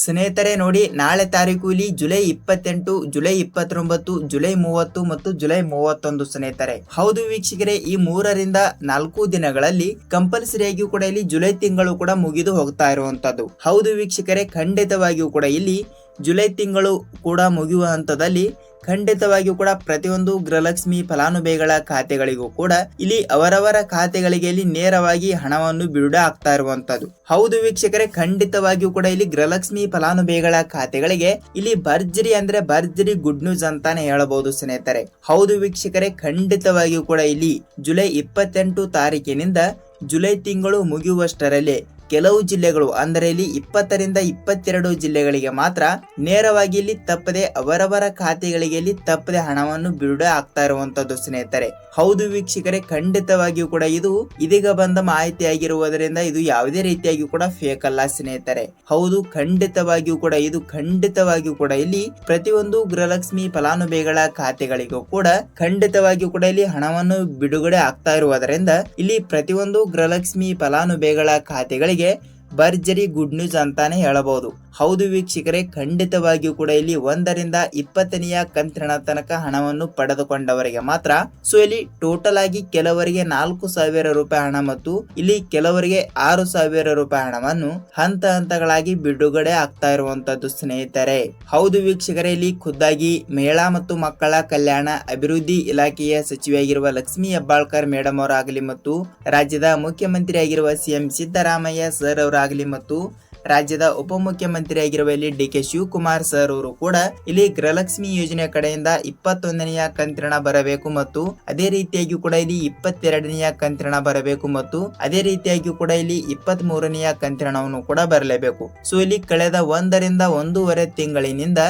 ಸ್ನೇಹಿತರೆ ನೋಡಿ, ನಾಳೆ ತಾರೀಕು ಇಲ್ಲಿ ಜುಲೈ ಇಪ್ಪತ್ತೆಂಟು, ಜುಲೈ ಇಪ್ಪತ್ತೊಂಬತ್ತು, ಜುಲೈ ಮೂವತ್ತು ಮತ್ತು ಜುಲೈ ಮೂವತ್ತೊಂದು ಸ್ನೇಹಿತರೆ. ಹೌದು ವೀಕ್ಷಕರೇ, ಈ ಮೂರರಿಂದ ನಾಲ್ಕು ದಿನಗಳಲ್ಲಿ ಕಂಪಲ್ಸರಿಯಾಗಿಯೂ ಕೂಡ ಇಲ್ಲಿ ಜುಲೈ ತಿಂಗಳು ಕೂಡ ಮುಗಿದು ಹೋಗ್ತಾ ಇರುವಂತದ್ದು ಹೌದು ವೀಕ್ಷಕರೇ, ಖಂಡಿತವಾಗಿಯೂ ಕೂಡ ಇಲ್ಲಿ ಜುಲೈ ತಿಂಗಳು ಕೂಡ ಮುಗಿಯುವ ಹಂತದಲ್ಲಿ ಖಂಡಿತವಾಗಿಯೂ ಕೂಡ ಪ್ರತಿಯೊಂದು ಗೃಹಲಕ್ಷ್ಮಿ ಫಲಾನುಭವಿಗಳ ಖಾತೆಗಳಿಗೂ ಕೂಡ ಇಲ್ಲಿ ಅವರವರ ಖಾತೆಗಳಿಗೆ ಇಲ್ಲಿ ನೇರವಾಗಿ ಹಣವನ್ನು ಬಿಡುಗಡೆ ಆಗ್ತಾ ಇರುವಂತದ್ದು. ಹೌದು ವೀಕ್ಷಕರೇ, ಖಂಡಿತವಾಗಿಯೂ ಕೂಡ ಇಲ್ಲಿ ಗೃಹಲಕ್ಷ್ಮಿ ಫಲಾನುಭವಿಗಳ ಖಾತೆಗಳಿಗೆ ಇಲ್ಲಿ ಭರ್ಜರಿ ಅಂದ್ರೆ ಭರ್ಜರಿ ಗುಡ್ ನ್ಯೂಸ್ ಅಂತಾನೆ ಹೇಳಬಹುದು ಸ್ನೇಹಿತರೆ. ಹೌದು ವೀಕ್ಷಕರೇ, ಖಂಡಿತವಾಗಿಯೂ ಕೂಡ ಇಲ್ಲಿ ಜುಲೈ ಇಪ್ಪತ್ತೆಂಟು ತಾರೀಕಿನಿಂದ ಜುಲೈ ತಿಂಗಳು ಮುಗಿಯುವಷ್ಟರಲ್ಲಿ ಕೆಲವು ಜಿಲ್ಲೆಗಳು, ಅಂದರೆ ಇಲ್ಲಿ ಇಪ್ಪತ್ತರಿಂದ ಇಪ್ಪತ್ತೆರಡು ಜಿಲ್ಲೆಗಳಿಗೆ ಮಾತ್ರ ನೇರವಾಗಿ ಇಲ್ಲಿ ತಪ್ಪದೆ ಅವರವರ ಖಾತೆಗಳಿಗೆ ಇಲ್ಲಿ ತಪ್ಪದೆ ಹಣವನ್ನು ಬಿಡುಗಡೆ ಆಗ್ತಾ ಇರುವಂತದ್ದು ಸ್ನೇಹಿತರೆ. ಹೌದು ವೀಕ್ಷಕರೇ, ಖಂಡಿತವಾಗಿಯೂ ಕೂಡ ಇದು ಇದೀಗ ಬಂದ ಮಾಹಿತಿ ಆಗಿರುವುದರಿಂದ ಇದು ಯಾವುದೇ ರೀತಿಯಾಗಿ ಕೂಡ ಫೇಕ್ ಅಲ್ಲ ಸ್ನೇಹಿತರೆ. ಹೌದು, ಖಂಡಿತವಾಗಿಯೂ ಕೂಡ ಇದು ಖಂಡಿತವಾಗಿಯೂ ಕೂಡ ಇಲ್ಲಿ ಪ್ರತಿಯೊಂದು ಗೃಹಲಕ್ಷ್ಮಿ ಫಲಾನುಭವಿಗಳ ಖಾತೆಗಳಿಗೂ ಕೂಡ ಖಂಡಿತವಾಗಿಯೂ ಕೂಡ ಇಲ್ಲಿ ಹಣವನ್ನು ಬಿಡುಗಡೆ ಆಗ್ತಾ ಇರುವುದರಿಂದ ಇಲ್ಲಿ ಪ್ರತಿಯೊಂದು ಗೃಹಲಕ್ಷ್ಮಿ ಫಲಾನುಭವಿಗಳ ಖಾತೆಗಳಿಗೆ ಭರ್ಜರಿ ಗುಡ್ ನ್ಯೂಸ್ ಅಂತಾನೆ ಹೇಳಬಹುದು. ಹೌದು ವೀಕ್ಷಕರೇ ಖಂಡಿತವಾಗಿಯೂ ಕೂಡ ಇಲ್ಲಿ ಒಂದರಿಂದ ಇಪ್ಪತ್ತನೆಯ ಕಂತಿನ ತನಕ ಹಣವನ್ನು ಪಡೆದುಕೊಂಡವರಿಗೆ ಮಾತ್ರ. ಸೊ ಇಲ್ಲಿ ಟೋಟಲ್ ಆಗಿ ಕೆಲವರಿಗೆ ನಾಲ್ಕು ಸಾವಿರ ರೂಪಾಯಿ ಹಣ ಮತ್ತು ಇಲ್ಲಿ ಕೆಲವರಿಗೆ ಆರು ಸಾವಿರ ರೂಪಾಯಿ ಹಣವನ್ನು ಹಂತ ಹಂತಗಳಾಗಿ ಬಿಡುಗಡೆ ಆಗ್ತಾ ಇರುವಂತದ್ದು ಸ್ನೇಹಿತರೆ. ಹೌದು ವೀಕ್ಷಕರೇ ಇಲ್ಲಿ ಖುದ್ದಾಗಿ ಮಹಿಳಾ ಮತ್ತು ಮಕ್ಕಳ ಕಲ್ಯಾಣ ಅಭಿವೃದ್ಧಿ ಇಲಾಖೆಯ ಸಚಿವೆಯಾಗಿರುವ ಲಕ್ಷ್ಮಿ ಹೆಬ್ಬಾಳ್ಕರ್ ಮೇಡಮ್ ಅವರಾಗಲಿ ಮತ್ತು ರಾಜ್ಯದ ಮುಖ್ಯಮಂತ್ರಿಯಾಗಿರುವ ಸಿಎಂ ಸಿದ್ದರಾಮಯ್ಯ ಸರ್ ಅವರಾಗಲಿ ಮತ್ತು ರಾಜ್ಯದ ಉಪಮುಖ್ಯಮಂತ್ರಿಯಾಗಿರುವ ಇಲ್ಲಿ ಡಿ ಕೆ ಶಿವಕುಮಾರ್ ಸರ್ ಅವರು ಕೂಡ ಇಲ್ಲಿ ಗೃಹಲಕ್ಷ್ಮಿ ಯೋಜನೆ ಕಡೆಯಿಂದ ಇಪ್ಪತ್ತೊಂದನೆಯ ಕಂತಿನ ಬರಬೇಕು ಮತ್ತು ಅದೇ ರೀತಿಯಾಗಿ ಕೂಡ ಇಲ್ಲಿ ಇಪ್ಪತ್ತೆರಡನೆಯ ಕಂತಿನ ಬರಬೇಕು ಮತ್ತು ಅದೇ ರೀತಿಯಾಗಿ ಕೂಡ ಇಲ್ಲಿ ಇಪ್ಪತ್ತ್ ಮೂರನೆಯ ಕಂತಿನವನ್ನು ಕೂಡ ಬರಲೇಬೇಕು. ಸೊ ಇಲ್ಲಿ ಕಳೆದ ಒಂದರಿಂದ ಒಂದೂವರೆ ತಿಂಗಳಿನಿಂದ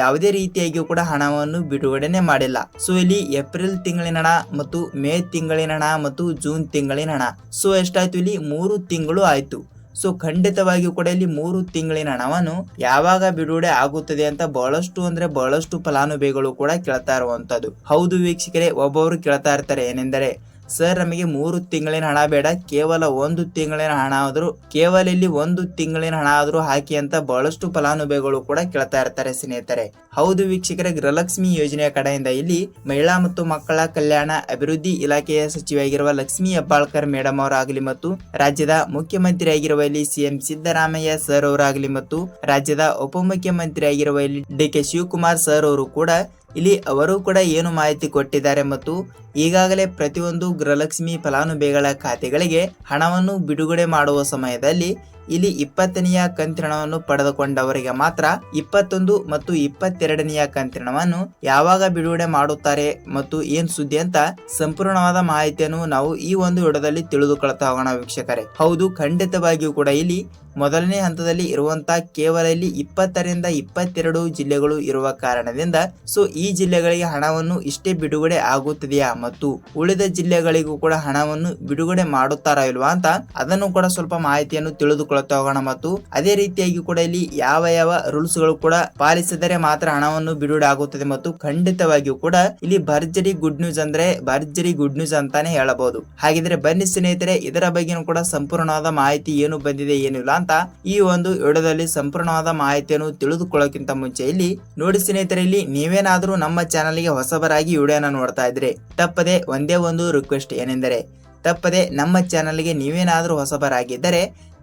ಯಾವುದೇ ರೀತಿಯಾಗಿಯೂ ಕೂಡ ಹಣವನ್ನು ಬಿಡುಗಡೆ ಮಾಡಿಲ್ಲ. ಸೊ ಇಲ್ಲಿ ಏಪ್ರಿಲ್ ತಿಂಗಳಿನ ಹಣ ಮತ್ತು ಮೇ ತಿಂಗಳಿನ ಹಣ ಮತ್ತು ಜೂನ್ ತಿಂಗಳಿನ ಹಣ. ಸೊ ಎಷ್ಟಾಯ್ತು? ಇಲ್ಲಿ ಮೂರು ತಿಂಗಳು ಆಯ್ತು. ಸೊ ಖಂಡಿತವಾಗಿಯೂ ಕೂಡ ಇಲ್ಲಿ ಮೂರು ತಿಂಗಳಿನ ಹಣವನ್ನು ಯಾವಾಗ ಬಿಡುಗಡೆ ಆಗುತ್ತದೆ ಅಂತ ಬಹಳಷ್ಟು ಅಂದ್ರೆ ಬಹಳಷ್ಟು ಫಲಾನುಭವಿಗಳು ಕೂಡ ಕೇಳ್ತಾ ಇರುವಂತದ್ದು. ಹೌದು ವೀಕ್ಷಕರೇ, ಒಬ್ಬೊಬ್ರು ಕೇಳ್ತಾ ಇರ್ತಾರೆ ಏನೆಂದರೆ ಸರ್, ನಮಗೆ ಮೂರು ತಿಂಗಳಿನ ಹಣ ಬೇಡ, ಕೇವಲ ಒಂದು ತಿಂಗಳಿನ ಹಣ ಆದರೂ, ಕೇವಲ ಇಲ್ಲಿ ಒಂದು ತಿಂಗಳಿನ ಹಣ ಆದರೂ ಹಾಕಿ ಅಂತ ಬಹಳಷ್ಟು ಫಲಾನುಭವಿಗಳು ಕೂಡ ಕೇಳ್ತಾ ಇರ್ತಾರೆ ಸ್ನೇಹಿತರೆ. ಹೌದು ವೀಕ್ಷಕರ, ಗೃಹಲಕ್ಷ್ಮಿ ಯೋಜನೆಯ ಕಡೆಯಿಂದ ಇಲ್ಲಿ ಮಹಿಳಾ ಮತ್ತು ಮಕ್ಕಳ ಕಲ್ಯಾಣ ಅಭಿವೃದ್ಧಿ ಇಲಾಖೆಯ ಸಚಿವೆಯಾಗಿರುವ ಲಕ್ಷ್ಮೀ ಹೆಬ್ಬಾಳ್ಕರ್ ಮೇಡಮ್ ಅವರಾಗಲಿ ಮತ್ತು ರಾಜ್ಯದ ಮುಖ್ಯಮಂತ್ರಿ ಆಗಿರುವ ಇಲ್ಲಿ ಸಿಎಂ ಸಿದ್ದರಾಮಯ್ಯ ಸರ್ ಅವರಾಗಲಿ ಮತ್ತು ರಾಜ್ಯದ ಉಪಮುಖ್ಯಮಂತ್ರಿ ಆಗಿರುವ ಇಲ್ಲಿ ಡಿ ಕೆ ಶಿವಕುಮಾರ್ ಸರ್ ಅವರು ಕೂಡ ಇಲ್ಲಿ ಅವರು ಕೂಡ ಏನು ಮಾಹಿತಿ ಕೊಟ್ಟಿದ್ದಾರೆ ಮತ್ತು ಈಗಾಗಲೇ ಪ್ರತಿಯೊಂದು ಗೃಹಲಕ್ಷ್ಮಿ ಫಲಾನುಭವಿಗಳ ಖಾತೆಗಳಿಗೆ ಹಣವನ್ನು ಬಿಡುಗಡೆ ಮಾಡುವ ಸಮಯದಲ್ಲಿ ಇಲ್ಲಿ ಇಪ್ಪತ್ತನೆಯ ಕಂತಿನವನ್ನು ಪಡೆದುಕೊಂಡವರಿಗೆ ಮಾತ್ರ ಇಪ್ಪತ್ತೊಂದು ಮತ್ತು ಇಪ್ಪತ್ತೆರಡನೆಯ ಕಂತಿನವನ್ನು ಯಾವಾಗ ಬಿಡುಗಡೆ ಮಾಡುತ್ತಾರೆ ಮತ್ತು ಏನ್ ಸುದ್ದಿ ಅಂತ ಸಂಪೂರ್ಣವಾದ ಮಾಹಿತಿಯನ್ನು ನಾವು ಈ ಒಂದು ವಿಡದಲ್ಲಿ ತಿಳಿದುಕೊಳ್ತಾ ಹೋಗೋಣ ವೀಕ್ಷಕರೇ. ಹೌದು, ಖಂಡಿತವಾಗಿಯೂ ಕೂಡ ಇಲ್ಲಿ ಮೊದಲನೇ ಹಂತದಲ್ಲಿ ಇರುವಂತಹ ಕೇವಲ ಇಲ್ಲಿ ಇಪ್ಪತ್ತರಿಂದ ಇಪ್ಪತ್ತೆರಡು ಜಿಲ್ಲೆಗಳು ಇರುವ ಕಾರಣದಿಂದ ಸೊ ಈ ಜಿಲ್ಲೆಗಳಿಗೆ ಹಣವನ್ನು ಇಷ್ಟೇ ಬಿಡುಗಡೆ ಆಗುತ್ತದೆಯಾ ಮತ್ತು ಉಳಿದ ಜಿಲ್ಲೆಗಳಿಗೂ ಕೂಡ ಹಣವನ್ನು ಬಿಡುಗಡೆ ಮಾಡುತ್ತಾರಾ ಇಲ್ವಾ ಅಂತ ಅದನ್ನು ಕೂಡ ಸ್ವಲ್ಪ ಮಾಹಿತಿಯನ್ನು ತಿಳಿದುಕೊಳ್ತಾ ಹೋಗೋಣ ಮತ್ತು ಅದೇ ರೀತಿಯಾಗಿ ಕೂಡ ಇಲ್ಲಿ ಯಾವ ಯಾವ ರೂಲ್ಸ್ಗಳು ಕೂಡ ಪಾಲಿಸಿದರೆ ಮಾತ್ರ ಹಣವನ್ನು ಬಿಡುಗಡೆ ಆಗುತ್ತದೆ ಮತ್ತು ಖಂಡಿತವಾಗಿಯೂ ಕೂಡ ಇಲ್ಲಿ ಭರ್ಜರಿ ಗುಡ್ ನ್ಯೂಸ್ ಅಂದ್ರೆ ಭರ್ಜರಿ ಗುಡ್ ನ್ಯೂಸ್ ಅಂತಾನೆ ಹೇಳಬಹುದು. ಹಾಗಿದ್ರೆ ಬನ್ನಿ ಸ್ನೇಹಿತರೆ, ಇದರ ಬಗ್ಗೆನೂ ಕೂಡ ಸಂಪೂರ್ಣವಾದ ಮಾಹಿತಿ ಏನು ಬಂದಿದೆ ಏನಿಲ್ಲ ಅಂತ ಈ ಒಂದು ವಿಡಿಯೋದಲ್ಲಿ ಸಂಪೂರ್ಣವಾದ ಮಾಹಿತಿಯನ್ನು ತಿಳಿದುಕೊಳ್ಳೋಕ್ಕಿಂತ ಮುಂಚೆ ಇಲ್ಲಿ ನೋಡಿ ಸ್ನೇಹಿತರೆ, ಇಲ್ಲಿ ನೀವೇನಾದ್ರೂ ನಮ್ಮ ಚಾನಲ್ಗೆ ಹೊಸಬರಾಗಿ ವಿಡಿಯೋನ ನೋಡ್ತಾ ಇದ್ರೆ ತಪ್ಪದೆ ಒಂದೇ ಒಂದು ರಿಕ್ವೆಸ್ಟ್ ಏನೆಂದರೆ ತಪ್ಪದೆ ನಮ್ಮ ಚಾನಲ್ಗೆ ನೀವೇನಾದರೂ ಹೊಸಬರಾಗಿದ್ದರೆ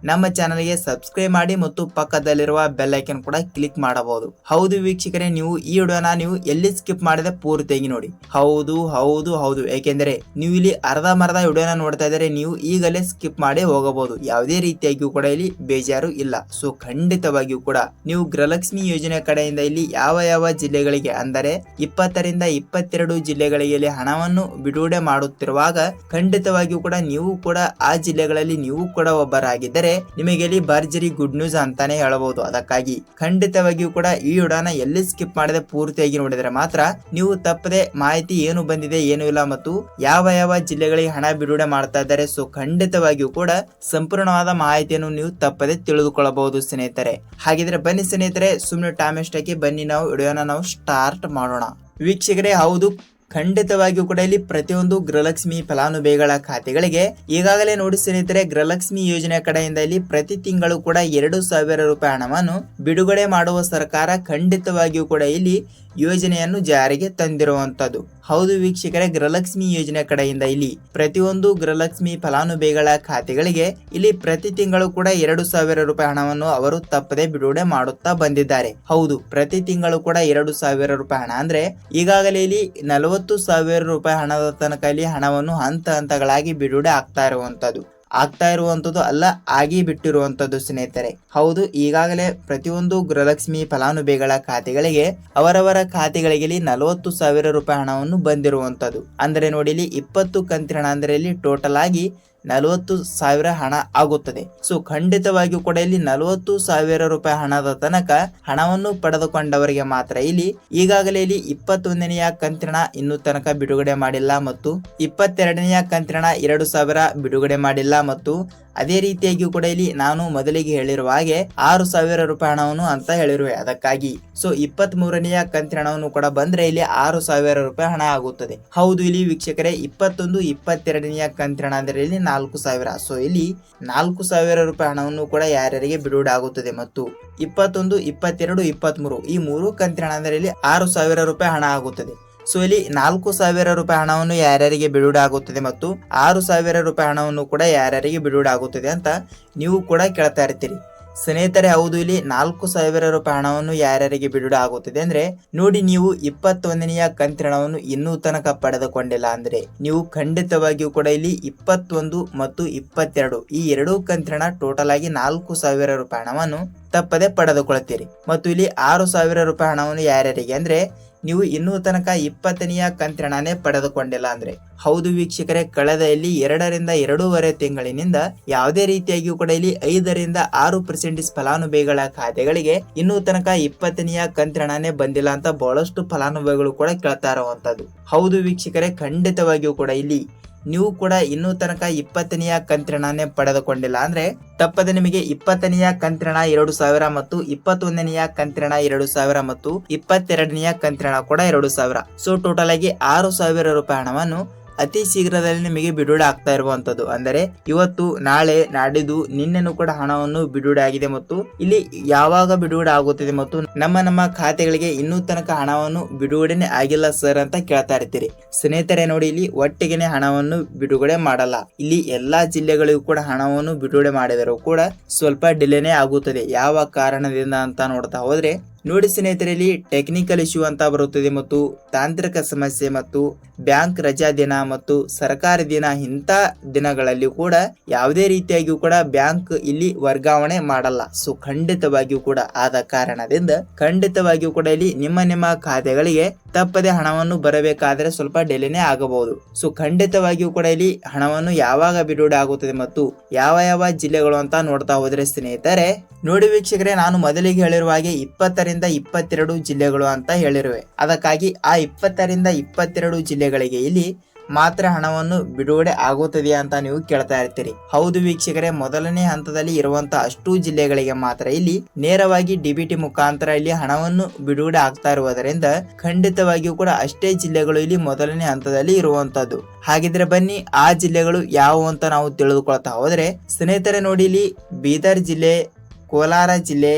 ನಮ್ಮ ಚಾನಲ್ಗೆ ಸಬ್ಸ್ಕ್ರೈಬ್ ಮಾಡಿ ಮತ್ತು ಪಕ್ಕದಲ್ಲಿರುವ ಬೆಲ್ ಐಕನ್ ಕೂಡ ಕ್ಲಿಕ್ ಮಾಡಬಹುದು. ಹೌದು ವೀಕ್ಷಕರೇ, ನೀವು ಈ ವಿಡಿಯೋನ ನೀವು ಎಲ್ಲಿ ಸ್ಕಿಪ್ ಮಾಡಿದೆ ಪೂರ್ತಿಯಾಗಿ ನೋಡಿ. ಹೌದು ಹೌದು ಹೌದು. ಏಕೆಂದರೆ ನೀವು ಇಲ್ಲಿ ಅರ್ಧ ಮರ್ಧ ವಿಡಿಯೋನ ನೋಡ್ತಾ ಇದ್ರೆ ನೀವು ಈಗಲೇ ಸ್ಕಿಪ್ ಮಾಡಿ ಹೋಗಬಹುದು. ಯಾವುದೇ ರೀತಿಯಾಗಿಯೂ ಕೂಡ ಇಲ್ಲಿ ಬೇಜಾರು ಇಲ್ಲ. ಸೊ ಖಂಡಿತವಾಗಿಯೂ ಕೂಡ ನೀವು ಗೃಹಲಕ್ಷ್ಮಿ ಯೋಜನೆ ಕಡೆಯಿಂದ ಇಲ್ಲಿ ಯಾವ ಯಾವ ಜಿಲ್ಲೆಗಳಿಗೆ ಅಂದರೆ ಇಪ್ಪತ್ತರಿಂದ ಇಪ್ಪತ್ತೆರಡು ಜಿಲ್ಲೆಗಳಿಗೆ ಇಲ್ಲಿ ಹಣವನ್ನು ಬಿಡುಗಡೆ ಮಾಡುತ್ತಿರುವಾಗ ಖಂಡಿತವಾಗಿಯೂ ಕೂಡ ನೀವು ಕೂಡ ಆ ಜಿಲ್ಲೆಗಳಲ್ಲಿ ನೀವು ಕೂಡ ಒಬ್ಬರಾಗಿದ್ದರೆ ನಿಮಗೆ ಇಲ್ಲಿ ಭರ್ಜರಿ ಗುಡ್ ನ್ಯೂಸ್ ಅಂತಾನೆ ಹೇಳಬಹುದು ಅದಕ್ಕಾಗಿ ಖಂಡಿತವಾಗಿಯೂ ಕೂಡ ಈ ವಿಡಿಯೋನ ಎಲ್ಲಿ ಸ್ಕಿಪ್ ಮಾಡದೆ ಪೂರ್ತಿಯಾಗಿ ನೋಡಿದ್ರೆ ಮಾತ್ರ ನೀವು ತಪ್ಪದೆ ಮಾಹಿತಿ ಏನು ಬಂದಿದೆ ಏನು ಇಲ್ಲ ಮತ್ತು ಯಾವ ಯಾವ ಜಿಲ್ಲೆಗಳಿಗೆ ಹಣ ಬಿಡುಗಡೆ ಮಾಡ್ತಾ ಇದ್ದಾರೆ. ಸೊ ಖಂಡಿತವಾಗಿಯೂ ಕೂಡ ಸಂಪೂರ್ಣವಾದ ಮಾಹಿತಿಯನ್ನು ನೀವು ತಪ್ಪದೆ ತಿಳಿದುಕೊಳ್ಳಬಹುದು ಸ್ನೇಹಿತರೆ. ಹಾಗಿದ್ರೆ ಬನ್ನಿ ಸ್ನೇಹಿತರೆ ಸುಮ್ಮನೆ ಟೈಮ್ ಎಷ್ಟಾಗಿ ಬನ್ನಿ ನಾವು ವಿಡಿಯೋನ ನಾವು ಸ್ಟಾರ್ಟ್ ಮಾಡೋಣ. ವೀಕ್ಷಕರೇ, ಹೌದು ಖಂಡಿತವಾಗಿಯೂ ಕೂಡ ಇಲ್ಲಿ ಪ್ರತಿಯೊಂದು ಗೃಹಲಕ್ಷ್ಮಿ ಫಲಾನುಭವಿಗಳ ಖಾತೆಗಳಿಗೆ ಈಗಾಗಲೇ ನೋಡಿ ಸ್ನೇಹಿತರೆ, ಗೃಹಲಕ್ಷ್ಮಿ ಯೋಜನೆ ಕಡೆಯಿಂದ ಇಲ್ಲಿ ಪ್ರತಿ ತಿಂಗಳು ಕೂಡ ಎರಡು ಸಾವಿರ ರೂಪಾಯಿ ಹಣವನ್ನು ಬಿಡುಗಡೆ ಮಾಡುವ ಸರ್ಕಾರ ಖಂಡಿತವಾಗಿಯೂ ಕೂಡ ಇಲ್ಲಿ ಯೋಜನೆಯನ್ನು ಜಾರಿಗೆ ತಂದಿರುವಂತದ್ದು ಹೌದು ವೀಕ್ಷಕರೇ, ಗೃಹಲಕ್ಷ್ಮಿ ಯೋಜನೆ ಕಡೆಯಿಂದ ಇಲ್ಲಿ ಪ್ರತಿಯೊಂದು ಗೃಹಲಕ್ಷ್ಮಿ ಫಲಾನುಭವಿಗಳ ಖಾತೆಗಳಿಗೆ ಇಲ್ಲಿ ಪ್ರತಿ ತಿಂಗಳು ಕೂಡ ಎರಡು ಸಾವಿರ ರೂಪಾಯಿ ಹಣವನ್ನು ಅವರು ತಪ್ಪದೆ ಬಿಡುಗಡೆ ಮಾಡುತ್ತಾ ಬಂದಿದ್ದಾರೆ. ಹೌದು, ಪ್ರತಿ ತಿಂಗಳು ಕೂಡ ಎರಡು ಸಾವಿರ ರೂಪಾಯಿ ಹಣ. ಅಂದ್ರೆ ಈಗಾಗಲೇ ಇಲ್ಲಿ ನಲವತ್ತು ಸಾವಿರ ರೂಪಾಯಿ ಹಣದ ತನಕ ಇಲ್ಲಿ ಹಣವನ್ನು ಹಂತ ಹಂತಗಳಾಗಿ ಬಿಡುಗಡೆ ಆಗ್ತಾ ಇರುವಂತದ್ದು ಆಗ್ತಾ ಇರುವಂಥದ್ದು ಅಲ್ಲ, ಆಗಿ ಬಿಟ್ಟಿರುವಂಥದ್ದು ಸ್ನೇಹಿತರೆ. ಹೌದು, ಈಗಾಗಲೇ ಪ್ರತಿಯೊಂದು ಗೃಹಲಕ್ಷ್ಮಿ ಫಲಾನುಭವಿಗಳ ಖಾತೆಗಳಿಗೆ ಅವರವರ ಖಾತೆಗಳಿಗೆ ನಲವತ್ತು ಸಾವಿರ ರೂಪಾಯಿ ಹಣವನ್ನು ಬಂದಿರುವಂಥದ್ದು. ಅಂದರೆ ನೋಡಿಲಿ, ಇಪ್ಪತ್ತು ಕಂತಿನ ಹಣ, ಅಂದರೆ ಇಲ್ಲಿ ಟೋಟಲ್ ಆಗಿ ನಲವತ್ತು ಸಾವಿರ ಹಣ ಆಗುತ್ತದೆ. ಸೊ ಖಂಡಿತವಾಗಿಯೂ ಕೂಡ ಇಲ್ಲಿ ನಲವತ್ತು ಸಾವಿರ ರೂಪಾಯಿ ಹಣದ ತನಕ ಹಣವನ್ನು ಪಡೆದುಕೊಂಡವರಿಗೆ ಮಾತ್ರ ಇಲ್ಲಿ ಈಗಾಗಲೇ ಇಲ್ಲಿ ಇಪ್ಪತ್ತೊಂದನೆಯ ಕಂತಿನ ಇನ್ನೂ ತನಕ ಬಿಡುಗಡೆ ಮಾಡಿಲ್ಲ ಮತ್ತು ಇಪ್ಪತ್ತೆರಡನೆಯ ಕಂತಿನ ಎರಡು ಸಾವಿರ ಬಿಡುಗಡೆ ಮಾಡಿಲ್ಲ ಮತ್ತು ಅದೇ ರೀತಿಯಾಗಿ ಕೂಡ ಇಲ್ಲಿ ನಾನು ಮೊದಲಿಗೆ ಹೇಳಿರುವ ಹಾಗೆ ಆರು ಸಾವಿರ ರೂಪಾಯಿ ಹಣವನ್ನು ಅಂತ ಹೇಳಿರುವೆ. ಅದಕ್ಕಾಗಿ. ಸೊ ಇಪ್ಪತ್ತ್ ಮೂರನೆಯ ಕಂತಿನ ಹಣವನ್ನು ಕೂಡ ಬಂದ್ರೆ ಇಲ್ಲಿ ಆರು ಸಾವಿರ ರೂಪಾಯಿ ಹಣ ಆಗುತ್ತದೆ. ಹೌದು, ಇಲ್ಲಿ ವೀಕ್ಷಕರೇ, ಇಪ್ಪತ್ತೊಂದು, ಇಪ್ಪತ್ತೆರಡನೆಯ ಕಂತಿನ ಹಣ ಅಂದ್ರೆ ಇಲ್ಲಿ ನಾಲ್ಕು ಸಾವಿರ. ಸೊ ಇಲ್ಲಿ ನಾಲ್ಕು ಸಾವಿರ ರೂಪಾಯಿ ಹಣವನ್ನು ಕೂಡ ಯಾರ್ಯಾರಿಗೆ ಬಿಡುಗಡೆ ಆಗುತ್ತದೆ ಮತ್ತು ಇಪ್ಪತ್ತೊಂದು, ಇಪ್ಪತ್ತೆರಡು ಇಪ್ಪತ್ತ್ ಮೂರು ಈ ಮೂರು ಕಂತಿನ ಹಣ ಅಂದ್ರೆ ಇಲ್ಲಿ ಆರು ಸಾವಿರ ರೂಪಾಯಿ ಹಣ ಆಗುತ್ತದೆ. ಸೊ ಇಲ್ಲಿ ನಾಲ್ಕು ಸಾವಿರ ರೂಪಾಯಿ ಹಣವನ್ನು ಯಾರ್ಯಾರಿಗೆ ಬಿಡುಗಡೆ ಆಗುತ್ತದೆ ಮತ್ತು ಆರು ಸಾವಿರ ರೂಪಾಯಿ ಹಣವನ್ನು ಕೂಡ ಯಾರ್ಯಾರಿಗೆ ಬಿಡುಗಡೆ ಆಗುತ್ತದೆ ಅಂತ ನೀವು ಕೂಡ ಕೇಳ್ತಾ ಇರ್ತೀರಿ. ಸ್ನೇಹಿತರೆ, ಹೌದು, ಇಲ್ಲಿ ನಾಲ್ಕು ಸಾವಿರ ರೂಪಾಯಿ ಹಣವನ್ನು ಯಾರ್ಯಾರಿಗೆ ಬಿಡುಗಡೆ ಆಗುತ್ತದೆ ಅಂದ್ರೆ ನೋಡಿ, ನೀವು ಇಪ್ಪತ್ತೊಂದನೆಯ ಕಂತಿನವನ್ನು ಇನ್ನೂ ತನಕ ಪಡೆದುಕೊಂಡಿಲ್ಲ ಅಂದ್ರೆ ನೀವು ಖಂಡಿತವಾಗಿಯೂ ಕೂಡ ಇಲ್ಲಿ ಇಪ್ಪತ್ತೊಂದು ಮತ್ತು ಇಪ್ಪತ್ತೆರಡು ಈ ಎರಡೂ ಕಂತಿನ ಟೋಟಲ್ ಆಗಿ ನಾಲ್ಕು ಸಾವಿರ ರೂಪಾಯಿ ಹಣವನ್ನು ತಪ್ಪದೆ ಪಡೆದುಕೊಳ್ತೀರಿ. ಮತ್ತು ಇಲ್ಲಿ ಆರು ಸಾವಿರ ರೂಪಾಯಿ ಹಣವನ್ನು ಯಾರ್ಯಾರಿಗೆ ಅಂದ್ರೆ ನೀವು ಇನ್ನೂ ತನಕ ಇಪ್ಪತ್ತನೆಯ ಕಂತ್ರಣನೇ ಪಡೆದುಕೊಂಡಿಲ್ಲ ಅಂದ್ರೆ. ಹೌದು ವೀಕ್ಷಕರೇ, ಕಳೆದ ಇಲ್ಲಿ ಎರಡರಿಂದ ಎರಡೂವರೆ ತಿಂಗಳಿನಿಂದ ಯಾವುದೇ ರೀತಿಯಾಗಿಯೂ ಕೂಡ ಇಲ್ಲಿ ಐದರಿಂದ ಆರು ಪರ್ಸೆಂಟ್ ಫಲಾನುಭವಿಗಳ ಖಾತೆಗಳಿಗೆ ಇನ್ನೂ ತನಕ ಇಪ್ಪತ್ತನೆಯ ಕಂತ್ರಣನೇ ಬಂದಿಲ್ಲ ಅಂತ ಬಹಳಷ್ಟು ಫಲಾನುಭವಿಗಳು ಕೂಡ ಕೇಳ್ತಾ ಇರುವಂತದ್ದು. ಹೌದು ವೀಕ್ಷಕರೇ, ಖಂಡಿತವಾಗಿಯೂ ಕೂಡ ಇಲ್ಲಿ ನೀವು ಕೂಡ ಇನ್ನೂ ತನಕ ಇಪ್ಪತ್ತನೆಯ ಕಂತ್ರಣನೇ ಪಡೆದುಕೊಂಡಿಲ್ಲ. ಅಂದ್ರೆ ತಪ್ಪದೆ ನಿಮಗೆ ಇಪ್ಪತ್ತನೆಯ ಕಂತಿನ ಎರಡು ಸಾವಿರ ಮತ್ತು ಇಪ್ಪತ್ತೊಂದನೆಯ ಕಂತಿನ ಎರಡು ಸಾವಿರ ಮತ್ತು ಇಪ್ಪತ್ತೆರಡನೆಯ ಕಂತಿನ ಕೂಡ ಎರಡು ಸಾವಿರ. ಸೊ ಟೋಟಲ್ ಆಗಿ ಆರು ಸಾವಿರ ರೂಪಾಯಿ ಹಣವನ್ನು ಅತಿ ಶೀಘ್ರದಲ್ಲಿ ನಿಮಗೆ ಬಿಡುಗಡೆ ಆಗ್ತಾ ಇರುವಂತದ್ದು. ಅಂದರೆ ಇವತ್ತು, ನಾಳೆ, ನಾಡಿದ್ದು ನಿನ್ನೆನೂ ಕೂಡ ಹಣವನ್ನು ಬಿಡುಗಡೆ ಆಗಿದೆ ಮತ್ತು ಇಲ್ಲಿ ಯಾವಾಗ ಬಿಡುಗಡೆ ಆಗುತ್ತಿದೆ ಮತ್ತು ನಮ್ಮ ನಮ್ಮ ಖಾತೆಗಳಿಗೆ ಇನ್ನೂ ತನಕ ಹಣವನ್ನು ಬಿಡುಗಡೆನೆ ಆಗಿಲ್ಲ ಸರ್ ಅಂತ ಕೇಳ್ತಾ ಇರ್ತೀರಿ. ಸ್ನೇಹಿತರೆ ನೋಡಿ, ಇಲ್ಲಿ ಒಟ್ಟಿಗೆನೆ ಹಣವನ್ನು ಬಿಡುಗಡೆ ಮಾಡಲ್ಲ. ಇಲ್ಲಿ ಎಲ್ಲಾ ಜಿಲ್ಲೆಗಳಿಗೂ ಕೂಡ ಹಣವನ್ನು ಬಿಡುಗಡೆ ಮಾಡಿದರೂ ಕೂಡ ಸ್ವಲ್ಪ ಡಿಲೇನೇ ಆಗುತ್ತದೆ. ಯಾವ ಕಾರಣದಿಂದ ಅಂತ ನೋಡ್ತಾ ಹೋದ್ರೆ ನೋಡಿ ಸ್ನೇಹಿತರಲ್ಲಿ ಟೆಕ್ನಿಕಲ್ ಇಶ್ಯೂ ಅಂತ ಬರುತ್ತದೆ ಮತ್ತು ತಾಂತ್ರಿಕ ಸಮಸ್ಯೆ ಮತ್ತು ಬ್ಯಾಂಕ್ ರಜಾ ದಿನ ಮತ್ತು ಸರ್ಕಾರಿ ದಿನ ಇಂಥ ದಿನಗಳಲ್ಲಿ ಕೂಡ ಯಾವುದೇ ರೀತಿಯಾಗಿಯೂ ಕೂಡ ಬ್ಯಾಂಕ್ ಇಲ್ಲಿ ವರ್ಗಾವಣೆ ಮಾಡಲ್ಲ. ಸೊ ಖಂಡಿತವಾಗಿಯೂ ಕೂಡ ಆದ ಕಾರಣದಿಂದ ಖಂಡಿತವಾಗಿಯೂ ಕೂಡ ಇಲ್ಲಿ ನಿಮ್ಮ ನಿಮ್ಮ ಖಾತೆಗಳಿಗೆ ತಪ್ಪದೆ ಹಣವನ್ನು ಬರಬೇಕಾದರೆ ಸ್ವಲ್ಪ ಡೆಲೆನೇ ಆಗಬಹುದು. ಸೊ, ಖಂಡಿತವಾಗಿಯೂ ಕೂಡ ಇಲ್ಲಿ ಹಣವನ್ನು ಯಾವಾಗ ಬಿಡುಗಡೆ ಆಗುತ್ತದೆ ಮತ್ತು ಯಾವ ಯಾವ ಜಿಲ್ಲೆಗಳು ಅಂತ ನೋಡ್ತಾ ಹೋದ್ರೆ ಸ್ನೇಹಿತರೆ, ನೋಡಿ ವೀಕ್ಷಕರೇ, ನಾನು ಮೊದಲಿಗೆ ಹೇಳಿರುವ ಹಾಗೆ ಇಪ್ಪತ್ತರಿಂದ ಇಪ್ಪತ್ತೆರಡು ಜಿಲ್ಲೆಗಳು ಅಂತ ಹೇಳಿರುವೆ. ಅದಕ್ಕಾಗಿ ಆ ಇಪ್ಪತ್ತರಿಂದ ಇಪ್ಪತ್ತೆರಡು ಜಿಲ್ಲೆಗಳಿಗೆ ಇಲ್ಲಿ ಮಾತ್ರ ಹಣವನ್ನು ಬಿಡುಗಡೆ ಆಗುತ್ತದೆಯಾ ಅಂತ ನೀವು ಕೇಳ್ತಾ ಇರ್ತೀರಿ. ಹೌದು ವೀಕ್ಷಕರೇ, ಮೊದಲನೇ ಹಂತದಲ್ಲಿ ಇರುವಂತಹ ಅಷ್ಟು ಜಿಲ್ಲೆಗಳಿಗೆ ಮಾತ್ರ ಇಲ್ಲಿ ನೇರವಾಗಿ ಡಿಬಿಟಿ ಮುಖಾಂತರ ಇಲ್ಲಿ ಹಣವನ್ನು ಬಿಡುಗಡೆ ಆಗ್ತಾ ಇರುವುದರಿಂದ ಖಂಡಿತವಾಗಿಯೂ ಕೂಡ ಅಷ್ಟೇ ಜಿಲ್ಲೆಗಳು ಇಲ್ಲಿ ಮೊದಲನೇ ಹಂತದಲ್ಲಿ ಇರುವಂತದ್ದು ಹಾಗಿದ್ರೆ ಬನ್ನಿ, ಆ ಜಿಲ್ಲೆಗಳು ಯಾವುವು ಅಂತ ನಾವು ತಿಳಿದುಕೊಳ್ತಾ ಹೋದ್ರೆ, ಸ್ನೇಹಿತರೆ ನೋಡಿ ಇಲ್ಲಿ ಬೀದರ್ ಜಿಲ್ಲೆ, ಕೋಲಾರ ಜಿಲ್ಲೆ,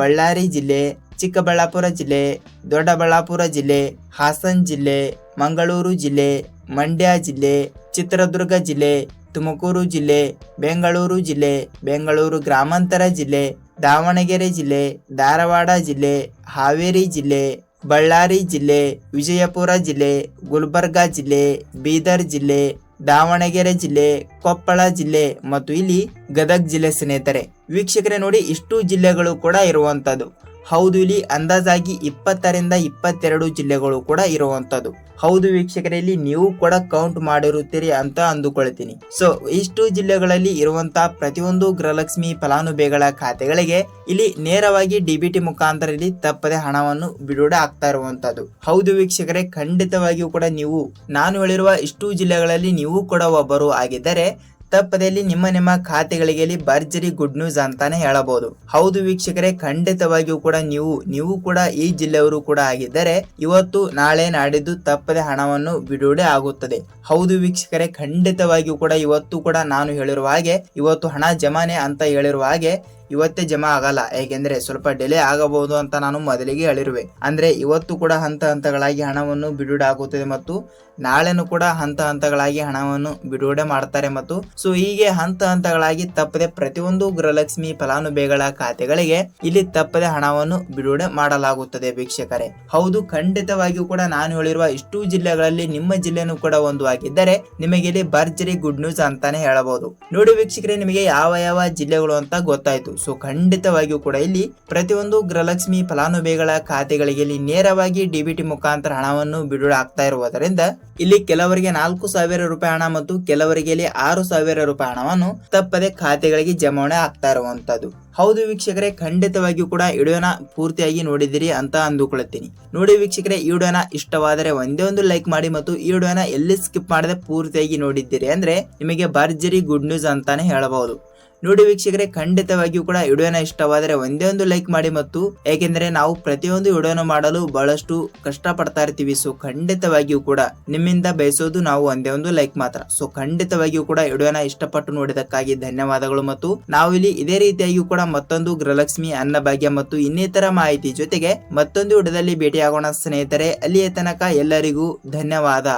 ಬಳ್ಳಾರಿ ಜಿಲ್ಲೆ, ಚಿಕ್ಕಬಳ್ಳಾಪುರ ಜಿಲ್ಲೆ, ದೊಡ್ಡಬಳ್ಳಾಪುರ ಜಿಲ್ಲೆ, ಹಾಸನ್ ಜಿಲ್ಲೆ, ಮಂಗಳೂರು ಜಿಲ್ಲೆ ಮಂಡ್ಯ ಜಿಲ್ಲೆ, ಚಿತ್ರದುರ್ಗ ಜಿಲ್ಲೆ, ತುಮಕೂರು ಜಿಲ್ಲೆ, ಬೆಂಗಳೂರು ಜಿಲ್ಲೆ, ಬೆಂಗಳೂರು ಗ್ರಾಮಾಂತರ ಜಿಲ್ಲೆ, ದಾವಣಗೆರೆ ಜಿಲ್ಲೆ, ಧಾರವಾಡ ಜಿಲ್ಲೆ, ಹಾವೇರಿ ಜಿಲ್ಲೆ, ಬಳ್ಳಾರಿ ಜಿಲ್ಲೆ, ವಿಜಯಪುರ ಜಿಲ್ಲೆ, ಗುಲ್ಬರ್ಗಾ ಜಿಲ್ಲೆ, ಬೀದರ್ ಜಿಲ್ಲೆ, ದಾವಣಗೆರೆ ಜಿಲ್ಲೆ, ಕೊಪ್ಪಳ ಜಿಲ್ಲೆ ಮತ್ತು ಇಲ್ಲಿ ಗದಗ್ ಜಿಲ್ಲೆ ಸ್ನೇಹಿತರೆ. ವೀಕ್ಷಕರೇ ನೋಡಿ ಇಷ್ಟು ಜಿಲ್ಲೆಗಳು ಕೂಡ ಇರುವಂತದ್ದು ಹೌದು, ಇಲ್ಲಿ ಅಂದಾಜಾಗಿ ಇಪ್ಪತ್ತರಿಂದ ಇಪ್ಪತ್ತೆರಡು ಜಿಲ್ಲೆಗಳು ಕೂಡ ಇರುವಂತದ್ದು ಹೌದು ವೀಕ್ಷಕರಲ್ಲಿ ನೀವು ಕೂಡ ಕೌಂಟ್ ಮಾಡಿರುತ್ತೀರಿ ಅಂತ ಅಂದುಕೊಳ್ತೀನಿ. ಸೊ ಇಷ್ಟು ಜಿಲ್ಲೆಗಳಲ್ಲಿ ಇರುವಂತ ಪ್ರತಿಯೊಂದು ಗೃಹಲಕ್ಷ್ಮಿ ಫಲಾನುಭವಿಗಳ ಖಾತೆಗಳಿಗೆ ಇಲ್ಲಿ ನೇರವಾಗಿ ಡಿಬಿಟಿ ಮುಖಾಂತರ ಇಲ್ಲಿ ತಪ್ಪದೆ ಹಣವನ್ನು ಬಿಡುಗಡೆ ಆಗ್ತಾ ಇರುವಂತದ್ದು ಹೌದು ವೀಕ್ಷಕರೇ, ಖಂಡಿತವಾಗಿಯೂ ಕೂಡ ನೀವು, ನಾನು ಹೇಳಿರುವ ಇಷ್ಟು ಜಿಲ್ಲೆಗಳಲ್ಲಿ ನೀವು ಕೂಡ ಒಬ್ಬರು ಆಗಿದ್ದರೆ ತಪ್ಪದಲ್ಲಿ ನಿಮ್ಮ ನಿಮ್ಮ ಖಾತೆಗಳಿಗೆ ಭರ್ಜರಿ ಗುಡ್ ನ್ಯೂಸ್ ಅಂತಾನೆ ಹೇಳಬಹುದು. ಹೌದು ವೀಕ್ಷಕರೇ, ಖಂಡಿತವಾಗಿಯೂ ಕೂಡ ನೀವು ನೀವು ಕೂಡ ಈ ಜಿಲ್ಲೆಯವರು ಕೂಡ ಆಗಿದ್ದರೆ ಇವತ್ತು ನಾಳೆ ನಾಡಿದ್ದು ತಪ್ಪದೆ ಹಣವನ್ನು ಬಿಡುಗಡೆ ಆಗುತ್ತದೆ. ಹೌದು ವೀಕ್ಷಕರೇ, ಖಂಡಿತವಾಗಿಯೂ ಕೂಡ ಇವತ್ತು ಕೂಡ ನಾನು ಹೇಳಿರುವ ಹಾಗೆ, ಇವತ್ತು ಹಣ ಜಮಾನೆ ಅಂತ ಹೇಳಿರುವ ಹಾಗೆ ಇವತ್ತೇ ಜಮಾ ಆಗಲ್ಲ, ಏಕೆಂದರೆ ಸ್ವಲ್ಪ ಡಿಲೇ ಆಗಬಹುದು ಅಂತ ನಾನು ಮೊದಲಿಗೆ ಹೇಳಿರುವೆ. ಅಂದ್ರೆ ಇವತ್ತು ಕೂಡ ಹಂತ ಹಂತಗಳಾಗಿ ಹಣವನ್ನು ಬಿಡುಗಡೆ ಆಗುತ್ತದೆ ಮತ್ತು ನಾಳೆನೂ ಕೂಡ ಹಂತ ಹಂತಗಳಾಗಿ ಹಣವನ್ನು ಬಿಡುಗಡೆ ಮಾಡ್ತಾರೆ ಮತ್ತು ಸೊ ಹೀಗೆ ಹಂತ ಹಂತಗಳಾಗಿ ತಪ್ಪದೆ ಪ್ರತಿಯೊಂದು ಗೃಹಲಕ್ಷ್ಮಿ ಫಲಾನುಭವಿಗಳ ಖಾತೆಗಳಿಗೆ ಇಲ್ಲಿ ತಪ್ಪದೆ ಹಣವನ್ನು ಬಿಡುಗಡೆ ಮಾಡಲಾಗುತ್ತದೆ ವೀಕ್ಷಕರೇ. ಹೌದು, ಖಂಡಿತವಾಗಿಯೂ ಕೂಡ ನಾನು ಹೇಳಿರುವ ಇಷ್ಟು ಜಿಲ್ಲೆಗಳಲ್ಲಿ ನಿಮ್ಮ ಜಿಲ್ಲೆನೂ ಕೂಡ ಒಂದು ಆಗಿದ್ದರೆ ನಿಮಗೆ ಇಲ್ಲಿ ಭರ್ಜರಿ ಗುಡ್ ನ್ಯೂಸ್ ಅಂತಾನೆ ಹೇಳಬಹುದು. ನೋಡಿ ವೀಕ್ಷಕರೇ, ನಿಮಗೆ ಯಾವ ಯಾವ ಜಿಲ್ಲೆಗಳು ಅಂತ ಗೊತ್ತಾಯ್ತು. ಸೊ ಖಂಡಿತವಾಗಿಯೂ ಕೂಡ ಇಲ್ಲಿ ಪ್ರತಿಯೊಂದು ಗೃಹಲಕ್ಷ್ಮಿ ಫಲಾನುಭವಿಗಳ ಖಾತೆಗಳಿಗೆ ಇಲ್ಲಿ ನೇರವಾಗಿ ಡಿಬಿಟಿ ಮುಖಾಂತರ ಹಣವನ್ನು ಬಿಡುಗಡೆ ಆಗ್ತಾ ಇರುವುದರಿಂದ ಇಲ್ಲಿ ಕೆಲವರಿಗೆ ನಾಲ್ಕು ಸಾವಿರ ರೂಪಾಯಿ ಹಣ ಮತ್ತು ಕೆಲವರಿಗೆ ಇಲ್ಲಿ ಆರು ಸಾವಿರ ರೂಪಾಯಿ ಹಣವನ್ನು ತಪ್ಪದೆ ಖಾತೆಗಳಿಗೆ ಜಮಾವಣೆ ಆಗ್ತಾ ಇರುವಂತದ್ದು ಹೌದು ವೀಕ್ಷಕರೇ, ಖಂಡಿತವಾಗಿಯೂ ಕೂಡ ವಿಡಿಯೋನ ಪೂರ್ತಿಯಾಗಿ ನೋಡಿದಿರಿ ಅಂತ ಅಂದುಕೊಳ್ಳುತ್ತೀನಿ. ನೋಡಿ ವೀಕ್ಷಕರೇ, ಈ ವಿಡಿಯೋನ ಇಷ್ಟವಾದರೆ ಒಂದೇ ಒಂದು ಲೈಕ್ ಮಾಡಿ ಮತ್ತು ಈ ವಿಡಿಯೋನ ಎಲ್ಲಿ ಸ್ಕಿಪ್ ಮಾಡದೆ ಪೂರ್ತಿಯಾಗಿ ನೋಡಿದ್ದೀರಿ ಅಂದ್ರೆ ನಿಮಗೆ ಭರ್ಜರಿ ಗುಡ್ ನ್ಯೂಸ್ ಅಂತಾನೆ ಹೇಳಬಹುದು. ನೋಡಿ ವೀಕ್ಷಕರೇ, ಖಂಡಿತವಾಗಿಯೂ ಕೂಡ ವಿಡಿಯೋನ ಇಷ್ಟವಾದರೆ ಒಂದೇ ಒಂದು ಲೈಕ್ ಮಾಡಿ ಮತ್ತು ಏಕೆಂದರೆ ನಾವು ಪ್ರತಿಯೊಂದು ವಿಡಿಯೋನ ಮಾಡಲು ಬಹಳಷ್ಟು ಕಷ್ಟ ಪಡ್ತಾ ಇರ್ತೀವಿ. ಸೊ ಖಂಡಿತವಾಗಿಯೂ ಕೂಡ ನಿಮ್ಮಿಂದ ಬಯಸೋದು ನಾವು ಒಂದೇ ಒಂದು ಲೈಕ್ ಮಾತ್ರ. ಸೊ ಖಂಡಿತವಾಗಿಯೂ ಕೂಡ ವಿಡಿಯೋನ ಇಷ್ಟಪಟ್ಟು ನೋಡಿದಕ್ಕಾಗಿ ಧನ್ಯವಾದಗಳು ಮತ್ತು ನಾವು ಇಲ್ಲಿ ಇದೇ ರೀತಿಯಾಗಿಯೂ ಕೂಡ ಮತ್ತೊಂದು ಗೃಹಲಕ್ಷ್ಮಿ, ಅನ್ನಭಾಗ್ಯ ಮತ್ತು ಇನ್ನಿತರ ಮಾಹಿತಿ ಜೊತೆಗೆ ಮತ್ತೊಂದು ವಿಡಿಯೋದಲ್ಲಿ ಭೇಟಿಯಾಗೋಣ ಸ್ನೇಹಿತರೆ. ಅಲ್ಲಿಯ ತನಕ ಎಲ್ಲರಿಗೂ ಧನ್ಯವಾದ.